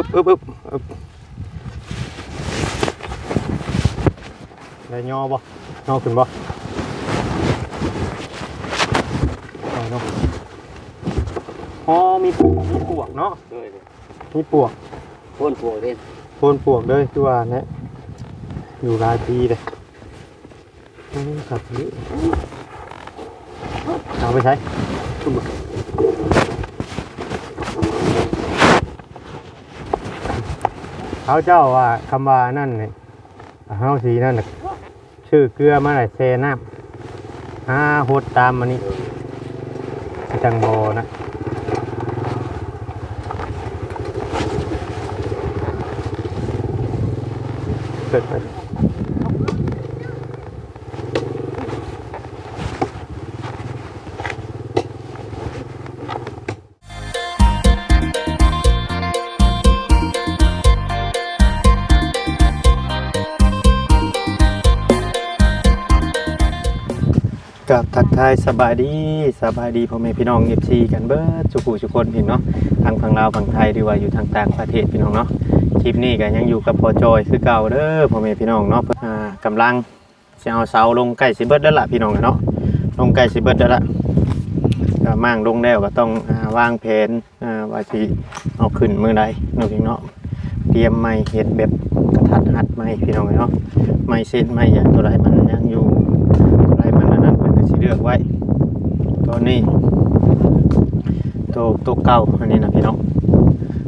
อึบอึบอึบอึบได้ย่อบ่ย่อขึ้นบ่เอาเนาะอ๋อมีปวกมีปวกเนาะโดยมีปวกพ่นปวกเด่นโคนปวกเลยคือว่าเนี่ยอยู่รายปีเลยอืมครับนี่เอาไปใช้ขึ้นมา เขาเจ้าว่าคำว่านั่นเนี่ยเฮาสีนั่นน่ะชื่อเกลือมาไหนเซน้ำห้าโหดตามมานี่จังโบนะเกิดไป ทักทายสบายดีสบายดีพ่อแม่พี่น้องเอฟซีกันเบิร์ดสุขุสุคนพี่เนาะทางฝั่งลาวฝั่งไทยหรือว่าอยู่ทางต่างประเทศพี่น้องเนาะคลิปนี้ก็ยังอยู่กับพอจอยคือเก่าเด้อพ่อแม่พี่น้องเนาะอ่ากำลังจะเอาเสาลงใกล้สิเบิร์ดแล้วล่ะพี่น้องเนาะลงใกล้สิเบิร์ดแล้วล่ะก็มั่งลงแล้วก็ต้องวางแผนว่าสิเอาขึ้นมือใดนาะพี่เนาะเตรียมไม้เฮ็ดแบบกระทัดหัดไม้พี่น้องเนาะไม้เส้นไม้อย่างตัวใดมันยังอยู่ ลือกไว้ ตัวนี้ตัวตัวเก่าอันนี้นะพี่น้อง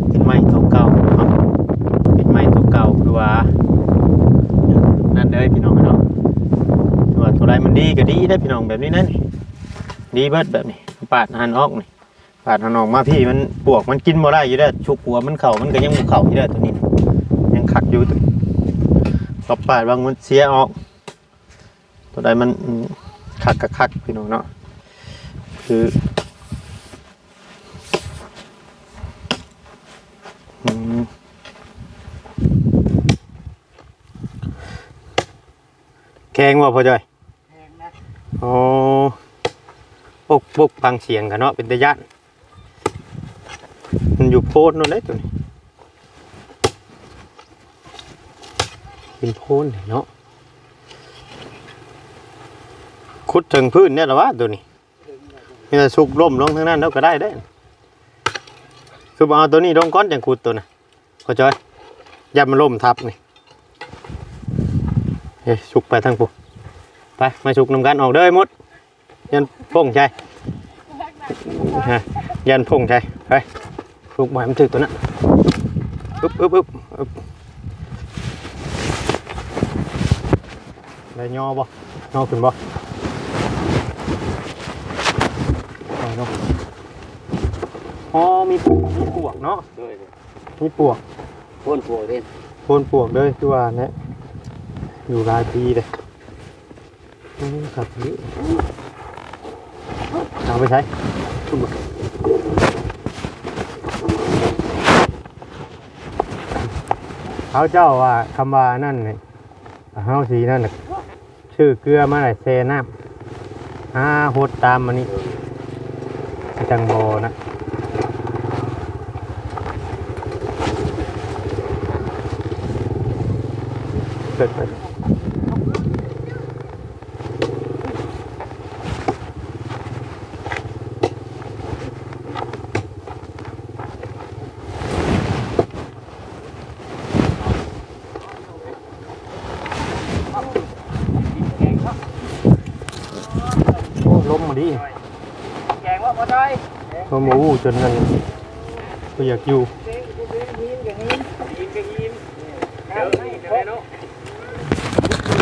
เป็นไม้ตัวเก่าเนาะเป็นไม้ตัวเก่าคือว่านั่นเลยพี่น้องเนาะตัวตัวใดมันดีก็ดีได้พี่น้องแบบนี้นั่นนี่ดีเบิดแบบนี้ปาดหันออกนี่ปาดหันออกมาพี่มันปวกมันกินบ่ได้อยู่เด้ชุกหัวมันเข่ามันก็ยังบ่เข่าอยู่เด้ตัวนี้ยังขัดอยู่ตัวพอปาดบางมันเสียออกตัวใดมัน คักกะคักพี่น้องเนาะคืออืมแข็งว่าพอจอยแพงนะอ๋อปกปกฟังเสียงกันเนาะเป็นตะยานมันอยู่โพดนั่นเลยตัวนี้เป็นโพนนี่เนาะ ขุดถึงพื้นเนี่ยหรอวะตัวนี้นี่จะสุกล่มลงทั้งนั้นแล้วก็ได้ได้คือเอาตัวนี้ลงก้อนจังขุดตัวน่ะพอจอยอย่ามันล่มทับนี่เฮ้ยสุกไปทางปุ๊ไปมาสุกนำกันออกเด้อหมดยันพงใจฮะยันพงใจไปสุกบ่อยมันถึกตัวนั้นอึ๊บอึ๊บอึ๊บอึ๊บได้ยอบ่ยอขึ้นบ่เอาเนาะ อ๋อมีปวกมีปวกเนาะโดยมีปวกพ่นปวกเด่นโคนปวกเลยคือว่าเนี่ยอยู่รายปีเลยอืมครับนี่เอาไปใช้ขึ้นมาเขาเจ้าว่าคำว่านั่นเนี่ยเฮาสีนั่นน่ะชื่อเกลือมาไหนเซน้ำอ่าโหดตามมานี่จังโบนะ มมาดิแกงว่าพอจอยล้มมาอู้จนนั่นก็อยากอยู่เด้งกูเด้งหินกับหินหินกับหินเดี๋ยวนี่เดี๋ยวเนาะ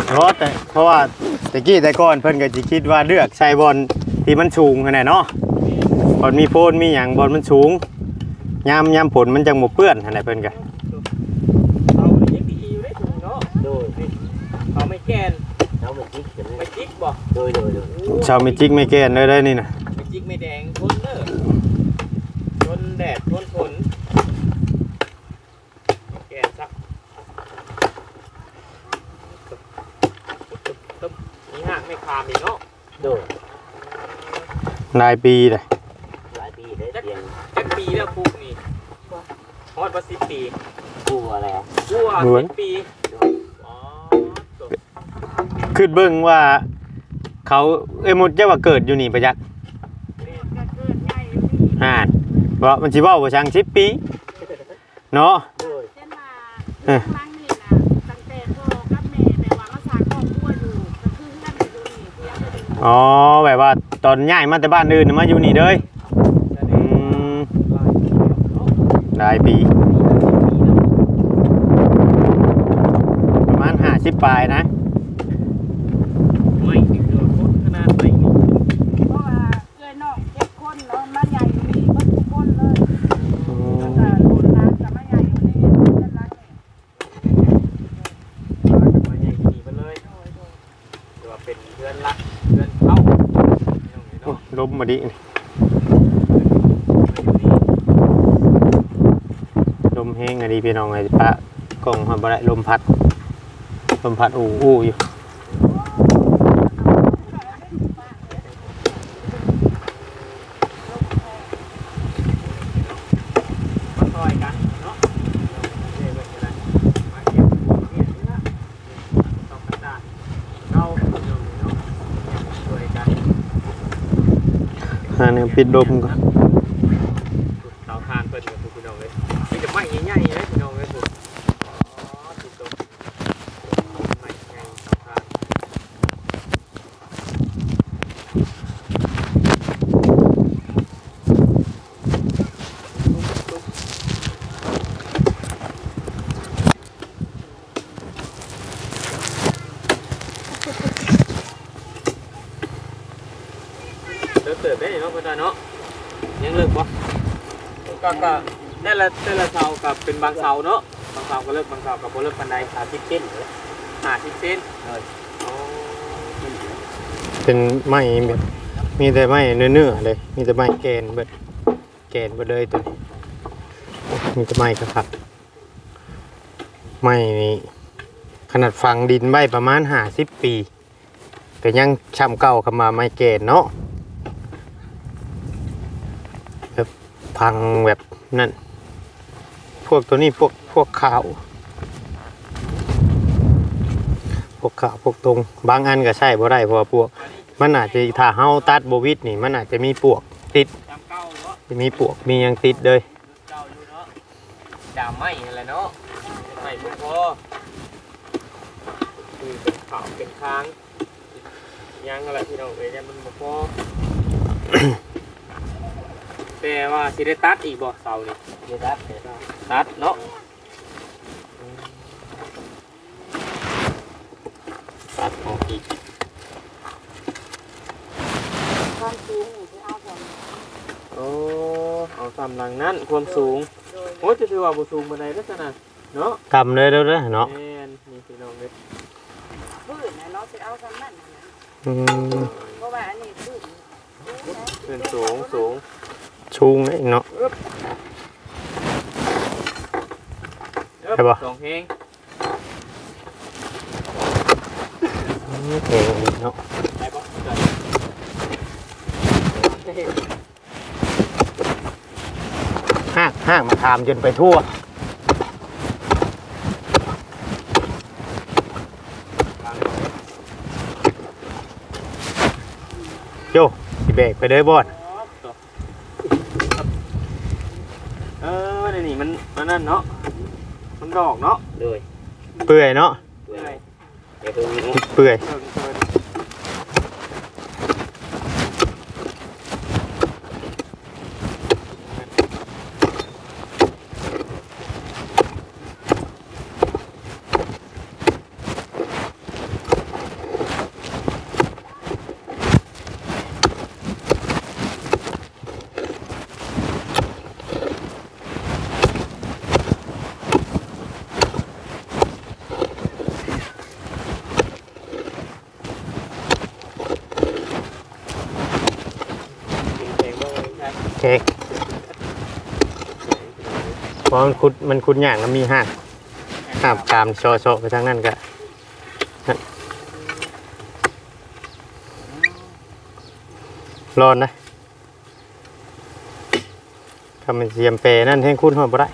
เพราะแต่เพราะว่าตะกี้แต่ก่อนเพิ่นก็สิคิดว่าเลือกใส่บอลที่มันสูงขนาดเนาะบอลมีโพนมีหยังบอลมันสูงยามยามผลมันจังบ่เปื้อนขนาดเพิ่นก็ เอาอย่างนี้อยู่ได้ถูกเนาะ โดย เอาไม่แกน เอาไปจิกกัน ไม่จิกบ่ โดยโดยโดย ชาวมิจิกไม่แก้นเลยได้นี่นะไม่จิกไม่แดงทนเด้อทนแดดทนฝนแกนซักตึ๊บนี่ฮะไม่คามอีกเนาะโดยนายปีเลยหลายปีได้เตียงจักปีแล้วปลูกนี่ฮอดดว่าสิบปีกลัวอะไรวัวหนสิบปีอ๋อตัวคือเบิ่งว่า เขาเอ้ยหมดจะว่าเกิดอยู่นี่ประยักษ์อ่าบ่มันสิเว้าว่าช่าง10ปีเนาะโดยเช่นว่าครั้งนี้นะตั้งแต่พ่อกับแม่แม่ว่ามาสร้างครอบครัวอยู่ก็คือเพื่อนอยู่นี่เพื่อนก็อยู่อ๋อแบบว่าตอนย้ายมาแต่บ้านอื่นมาอยู่นี่เด้ยแสดอืงมลายเนาะหลายปีประมาณ50ปลายนะ ไม่ถึงเดือนโคตรขนาดไหนนี่ เพราะว่าเอ้ยน้องเจ็ดคนเนาะมาใหญ่อยู่นี่เพิ่นทุกคนเลยแล้วก็ลูกหลานก็มาใหญ่อยู่นี่เพิ่นรักนี่ มาใหญ่ที่นี่ไปเลยหรือว่าเป็นเพื่อนรักเพื่อนเข้าพี่น้อง ลมดีลมแห้งอะดีพี่น้องไอ้ปะกล่องฮอดบ่ไดลมพัด ลมพัดอู้อู้อยู่ มาซอยกันเนาะเดี๋ยวเบิ่งกันนะมาเก็บเนี่ยนี่ละสองกระดาษเอาพี่น้องเนาะช่วยกัน หาแนว ปิดลมก่อน เตาทานเปิดกับพี่น้องเลยนี่จะไหม้ใหญ่ๆเลยพี่น้องเลยถูกอ๋อถูกตรงไหม้ใหญ่เตาทาน เติม เติมได้เนาะพ่อตาเนาะยังเลิกบ่ก็ก็แต่ละแต่ละเสากับเป็นบางเสาเนาะบางเสาก็เลิกบางเสากับบ่เลิกปานใดหาสิบเส้นหาสิบเส้นอ๋อเป็นไม้แบบมีแต่ไม้เนื้อๆเลยมีแต่ไม้แกนเบิดแกนเบิดเลยตัวนี้มีแต่ไม้ครับไม้นี่ขนาดฝังดินไว้ประมาณ50ปีก็ยังช้ำเก่าเข้ามาไม้แกนเนาะ แบบพังแบบนั่น พวกตัวนี้พวกพวกขาว พวกขาวพวกตรง บางอันก็ใช่บ่ได้เพราะว่าพวก มันอาจจะถ้าเฮาตัดบวิดนี่ มันอาจจะมีปวกติดจะมีปวกมียังติดเลยเก้าอยู่าะดาไม้อะไรเนาะไม่พอคือเป็นขาวเป็นค้างยังอะไรพี่น้องเอ้ยยังมันบ่พอ แต่ว่าสิได้ตัดอีกบ่เสานี่เดี๋ยวรับเดี๋ยวตัดเนาะตัดออกอีกความสูงนี่ที่เอาของโอ้เอาตามหลังนั้นความสูงโดยโอ้จะถือว่าบ่สูงปานใดลักษณะเนาะทำเลยเด้อเด้อเนาะแม่นนี่พี่น้องเด้อพื้นนะเนาะสิเอาคำนั้นน่ะนะอืมเพราะว่าอันนี้พื้นขึ้นสูงสูง ชูงเลยเนาะเอิบได้ปะสองเพลงอืมเก่งดีเนาะได้ปะได้ห้างห้างมาทามจนไปทั่วทางโยสิเบรกไปเลยบอด เออนี่ นี่มันมันนั่นเนาะ มันดอกเนาะเลยเปื่อยเนาะเปื่อยเดี๋ยวดูเปื่อย เพิ่งเพิ่งเพล เคเพราะมันคุดมันคุดอย่างแล้วมีห้างห้ามตามโชโชไปทางนั้นกันร้อนนะถ้ามันเสียมเปนั่นให้คุดหอดบ่ได้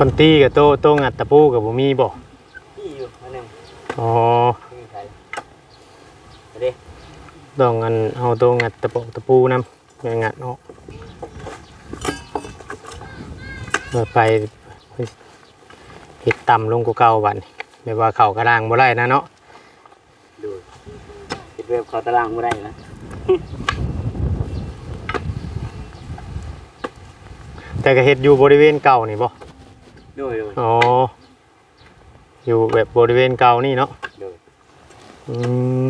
คนตีกับโตโตงัดตะปูกับบ่มีบ่นี่อยู่อันหนึงอ๋อไม่มีใครไปดิต้องอันเอาโตงัดตะปูตะปูนำอย่างัดออกเมื่อไปเฮ็ดต่ำลงกว่าเก่าบัดนี้แบบว่าเข้ากระด้างบ่ได้นะเนาะดูคิดเว็บเขาตารางไม่ได้นะแต่ก็เฮ็ดอยู่บริเวณเก่านี่บ่ ดูดูอ๋อ อยู่แบบบริเวณเก่านี่เนาะดูอืม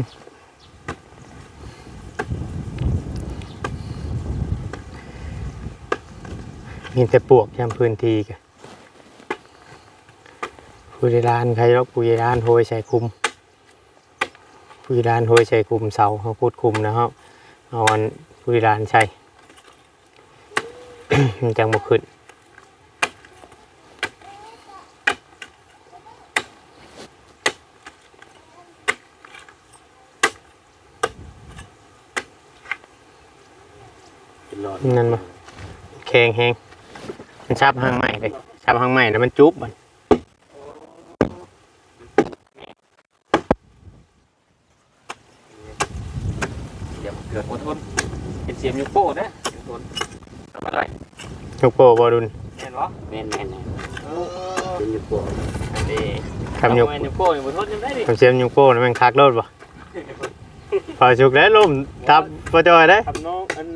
มีแต่ปวกยามพื้นที่กันผู้ใดร้านใครแล้วผู้ใดร้านโหยใส่คุมผู้ใดร้านโหยใส่คุมเสาเขาพูดคุมนะครับเอาอันผู้ใดร้านใส่มันจังบ่ขึ้น นหลอดนั่นบ่แข็งแฮงมันชับหางใหม่เลยชับหางใหม่แล้วมันจุบมันเดี๋ยวเกิดอดทนเป็นเสียงยูโป้นะอดทนทำอะไรยกโปบอดุลแม่นวะแม่นแม่นแม่นเออเป็นยูโป้อันนี้คำยกทำไมยูโป้ยังอดทนยังได้ดิคำเสียมยกโปนี่มันคักโลดบ่พอชุกแล้วลมทับปจอยได้ทำน้องอัน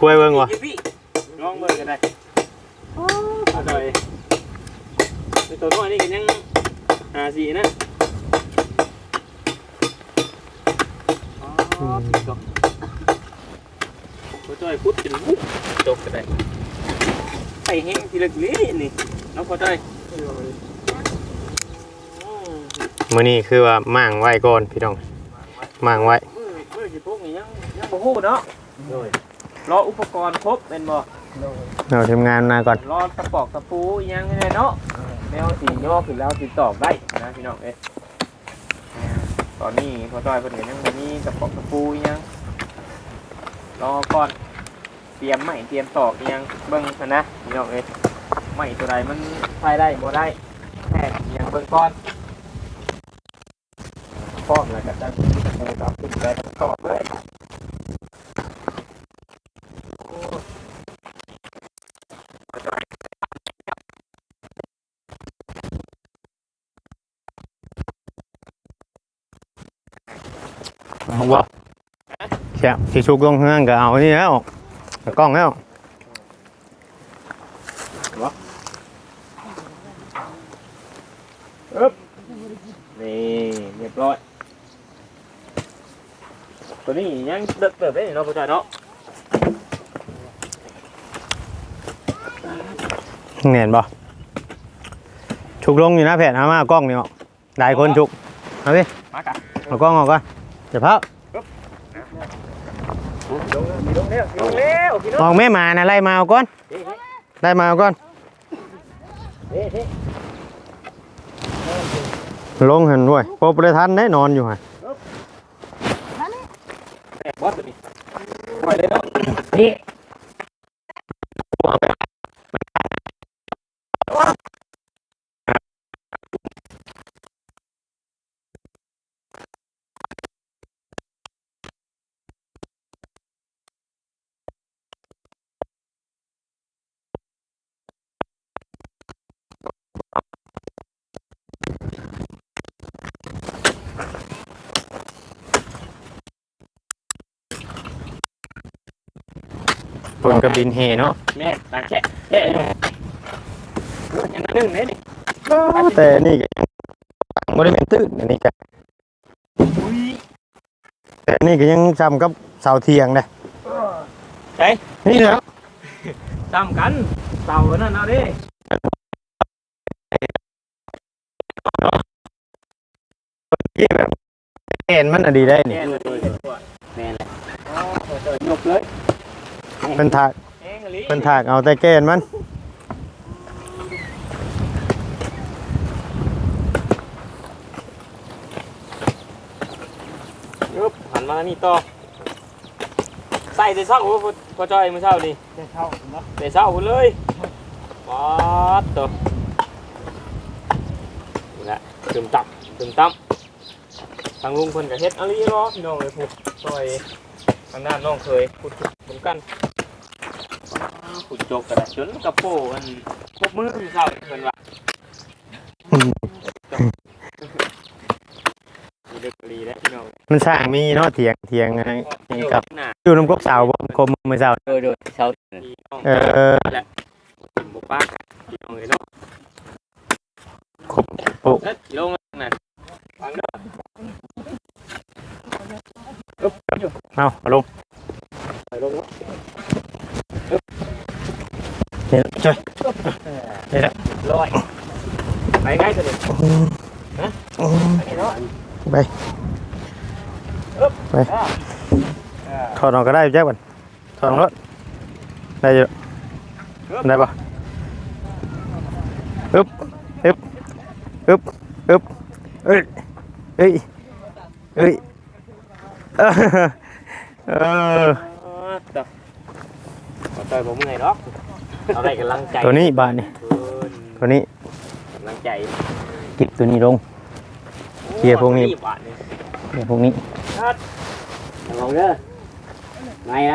คุยเบิ่งวะพี่น้องเบิ่งกันได้โอ้อร่อยไอตัวน้อยนี่ก็ยังหาสีนะอ๋อผิดก่อนตัวจ้อยพุดเป็นวุ้บตกกันได้ไปแห้งทีละกลีนี่น้องพอจ้อยอืมมื้อนี้คือว่ามั่างไว้ก่อนพี่น้องมั่างไว้มือมือสิพวกนี้ยังยังบ่ฮู้เนาะ รออุปกรณ์ครบเป็นบ่เราทำงานมาก่อนรอตะปอกตะปูอีหยังไงเนาะแนวสีย่อขึ้นแล้วติดต่อได้นะพี่น้องเอ้ยตอนนี้พอจอยเพิ่นก็ยังบ่มีตะปอกตะปูอีหยังรอก่อนเตรียมไม้เตรียมตอกอีหยังเบิ่งซะนะพี่น้องเอ้ยไม้ตัวใดมันใช้ได้บ่ได้แค่อีหยังเบิ่งก่อนพร้อมแล้วก็จะตะปูตอกขึ้นไปตอกเลย เสียสิชุกลงเฮืองก็เอานี่แล้วเอากล้องแล้วนี่เรียบร้อย ตัวนี้ยังเด็กเติบได้เนาะพ่อจอยเนาะเห็นบ่ชุกลงอยู่นะแผ่นเอามาเอากล้องนี่ออกได้คนชุก เอาดิมากันเอากล้องออกก่อนเดี๋ยวพับ ลง ลงเร็วลงเร็วพี่น้อองอกแม่มานะไล่มาเอาก่อนไล่มาเอาก่อนเฮ้ยเฮ้ยลงเห็นด้วยพบประทันได้นอนอยู่ฮะบอสตัวนี้ ปล่อยเลยเนาะนี่ฝนกระบินเฮเนาะแม่ตาแฉะแฉะอยู่ยังนึ่งเลยนี่แต่นี่ก็ยังบ่ได้เป็นตื้นอันนี้ก็อุ้ยแต่นี่ก็ยังจำกับเสาเทียงเลยใช่นี่นะจำกันเต่านั่นเอาดิกี้แบบแอนมันอะดีได้นี่แน่เลยแม่นแหละยกเลย มันถากแห้งเลยมันถากเอาแต่แกนมันยุบหันมานี่ต่อใส่แต่เช้าโอ้พอจอยมื้อเช้านี่จะเข้าเนาะแต่เช้าพุ่นเลยป๊าดตัวนี่แหละตึมตับตึมตับทางลุงเพิ่นก็เฮ็ดอะไรรอพี่น้องเลยพูดซอยทางด้านน้องเคยพูดเหมือนกัน ขุดจกกระดาษจนกระโปงอันพบมือพี่เช้าเพิ่นว่าอืมมีเด็กดีแล้วพี่น้องมันสร้างมีเนาะเถียงเถียงอะไรกับหน้าอยู่น้ำกกสาวบ่คมมือสาวโดยโดยเช้าพี่น้องเออกินบุป้าพี่น้องเลยเนาะครบปุ๊เอ๊ะลงนั่นฟังเด้อเอาเอาลงไปลง เนาะเดี๋ยวช่วยเดี๋ยวลอยไปง่ายสุดเลยอืมไปเนาะไป ไป ถอดออกก็ได้แจ๊บก่อนถอดออกรถได้อยู่ได้ปะอึ๊บอึ๊บอึ๊บอึ๊บเอ้ยเอ้ยเอ้ยเออเออต่อ ขอต่อยผมไงเนาะเอาได้กำลังใจตัวนี้บานนี่เพิ่นตัวนี้กำลังใจเก็บตัวนี้ลง เคลียร์พวกนี้โอ้บาทนี่เดี๋ยวพวกนี้ชัดลองเด้อไงไร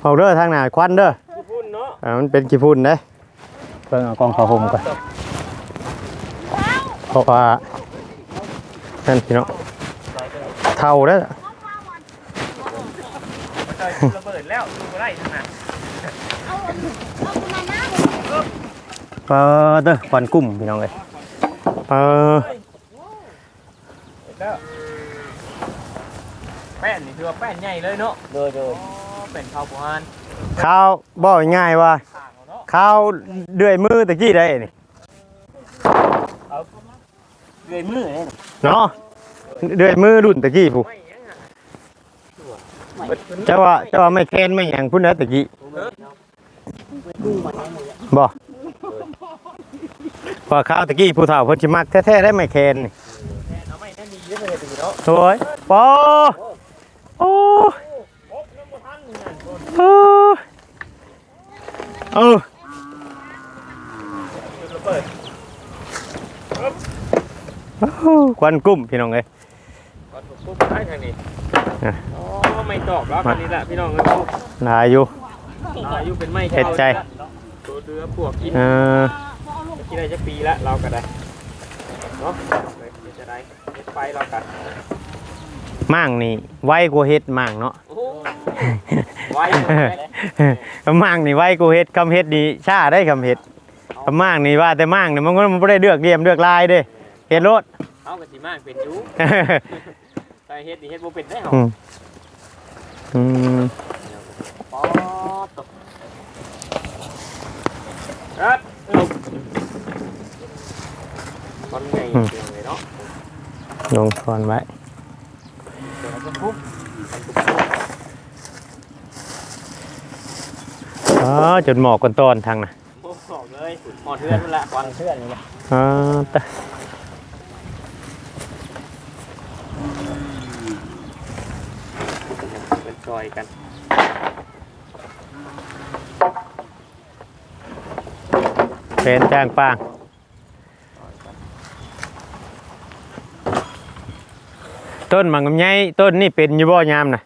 เอาเด้อทางหน้าควันเด้อญี่ปุ่นเนาะอ่ามันเป็นขี้ฝุ่นเด้เพิ่งเอากล้องเข้าห่มก่อนเพราะว่านั่นพี่น้องเท่าแล้วล่ะมาต่อยระเบิดแล้วดูบ่ได้ทั้งนั้น เออเด้อควันกุ้มพี่น้องเลยเออแป้นนี่คือว่าแป้นใหญ่เลยเนาะโดยโดยอ๋อเป็นข้าวโพดข้าวบ่ง่ายๆว่าข้างเอาเนาะข้าวเดือยมือตะกี้ได้นี่เลื่อยมือเนี่ยเนาะเดือยมือรุ่นตะกี้ผู้ไม่ยังอะเจ้าว่าเจ้าว่าไม่แค้นไม่หยังพุ่นนะตะกี้ เออบ่พอข้าวตะกี้ผู้เฒ่าเพิ่นสิมักแท้ๆได้ไม่แค้นนี่แม่นเอาไม่นั่นดีเด้อเลยตีเนาะโอ้ยปอโอ้โอ๊บน้ำบ่ทันนี่นั่นโดนโอ้เออจุดระเบิดควันกุ้มพี่น้องเอ้ยก่อนถูกปุ๊บได้ทางนี้อะอ๋อไม่ตอบแล้วคันนี้แหละพี่น้องเอ้ยหลายอยู่ อายุเป็นไม่เห็ดใจ ตัวเรือพวกกินเออกินได้จะปีละเราก็ได้เนาะเดี๋ยวจะได้เฮ็ดไฟเรากันมั่งนี่ ไวกว่าเฮ็ดมั่งเนาะโอ้โหไว้หมดเลยมั่งนี่ไวกว่าเฮ็ดคำเฮ็ดนี่ช้าได้คำเฮ็ดคำมั่งนี่ว่าแต่มั่งนี่มันก็มันบ่ได้เลือกเรียมเลือกลายเด้เฮ็ดโลดเอากะสิมากเป็นอยูใส่เฮ็ดนี่เฮ็ดบ่เป็นได้หรออืมอืม ป๊อดตกครับลงคนงเลยเนาะลงก่อนไว้เดี๋ยวจะปุ๊บอ๋อจนหมอกกันตอนทางน่ะโอ้โหเลยหมอเทือนนั่นแหละก่อนเทือนนี่แหละอ๋อตะเป็นซอยกัน เป็นจ้างปางต้นหมากลำไยต้นนี่เป็นอยู่บ่ยามน่ะ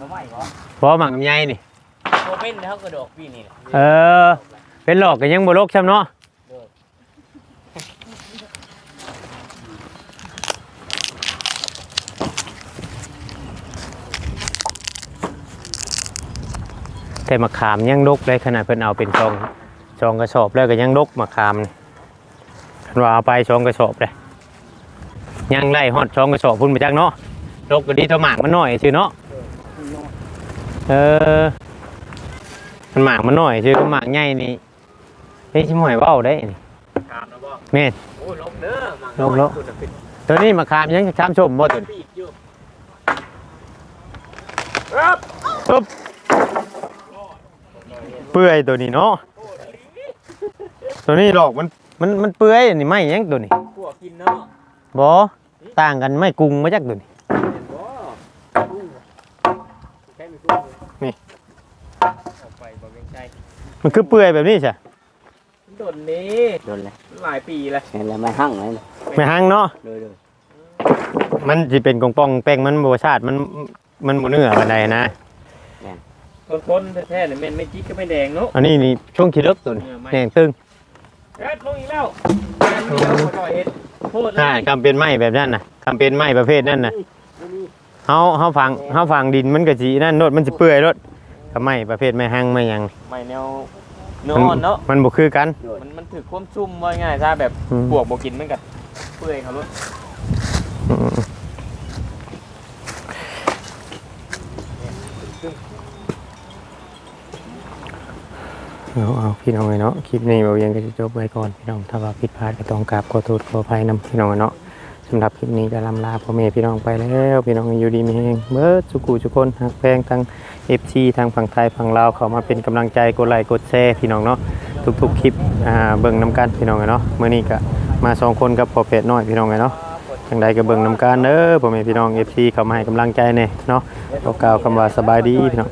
ทำไมเหรอบ่หมากลำไยนี่โมเป็นเขากระโดดปีนี่แหละเออ เป็นหลอกก็ยังบ่ลกช้ำเนาะ แต่มะขามยังลกเลยขนาดเพิ่นเอาเป็นซองซองกระสอบแล้วก็ยังลกมะขามนี่คันว่าเอาไปซองกระสอบเลยยังไล่ฮอดซองกระสอบพุ่นไปจักเนาะลกก็ดีเท่าหมากมันน้อยซื่อเนาะเออมันหมากมันน้อยซื่อก็หมากใหญ่นี่เฮ้ยชิมหอยเว้าได้นี่กามนะบ่แม่นโอ้ยลงเด้อมังลงแล้วคุณน่ะเป็นตัวนี้มะขามยังชามชมบ่ตัวนี้ปีบอยู่ครับ ปึ๊บเปื่อยตัวนี้เนาะตัวนี้หรอกมันมันมันเปื่อยอันนี้ไม่ยังตัวนี้พวกกินเนาะบ่ต่างกันไม่กรุงมาจากตัวนี้เห็นบ่กุ้งแค่มีกุ้งเลยนี่ออกไปบ่เวียงใจมันคือเปื่อยแบบนี้ใช่โดนนี้โดนเลยหลายปีแล้วเห็นแล้วไม่หั่งเลยไม่หังเนาะเลยเลยมันสิเป็นกองปองแป้งมันบ่ชาติมันมันบ่เนื้อปานใดนะ คนๆแท้ๆเนี่ยแม่นไม่จิกก็ไม่แดงเนาะอันนี้นี่ช่วงขี้เลิกตัวนี้เออไม่แห้งตึงเอ็ดลงอีกแล้วแม่นมีแล้วบ่ต่อยเฮ็ดโทษนะใช่คำเป็นไม้แบบนั้นน่ะคำเป็นไม้ประเภทนั้นน่ะเฮาเฮาฝังเฮาฝังดินมันก็สินั่นโนดมันสิเปื่อยโลดก็ไม้ประเภทไม้หังไม้หยังไม่แนวเนื้ออ่อนเนาะมันบ่คือกันมันมันถือความชุ่มว่าง่ายถ้าแบบอืมบวกบวกินมันกับเปื่อยเขาลด เอาเอาพี่น้องเลยเนาะคลิปนี้เรายังก็จะจบไว้ก่อนพี่น้องถ้าว่าผิดพลาดก็ต้องกราบขอโทษขออภัยนำพี่น้องเนาะสำหรับคลิปนี้จะลำลาพ่อแม่พี่น้องไปแล้วพี่น้องอยู่ดีมีแห้งเบิร์ดสุกูทุกคนหักแพงทั้ง FC ทางฝั่งไทยฝั่งลาวเข้ามาเป็นกำลังใจกดไลค์กดแชร์พี่น้องเนาะทุกๆคลิปอ่าเบิ่งน้ำกันพี่น้องเนาะเมื่อนี้ก็มาสองคนกับพอเพจน้อยพี่น้องเนาะทางใดก็เบิ่งน้ำการเด้อพ่อแม่พี่น้อง FC เข้ามาให้กำลังใจแน่เนาะขอกล่าวคำว่าสบายดีพี่น้อง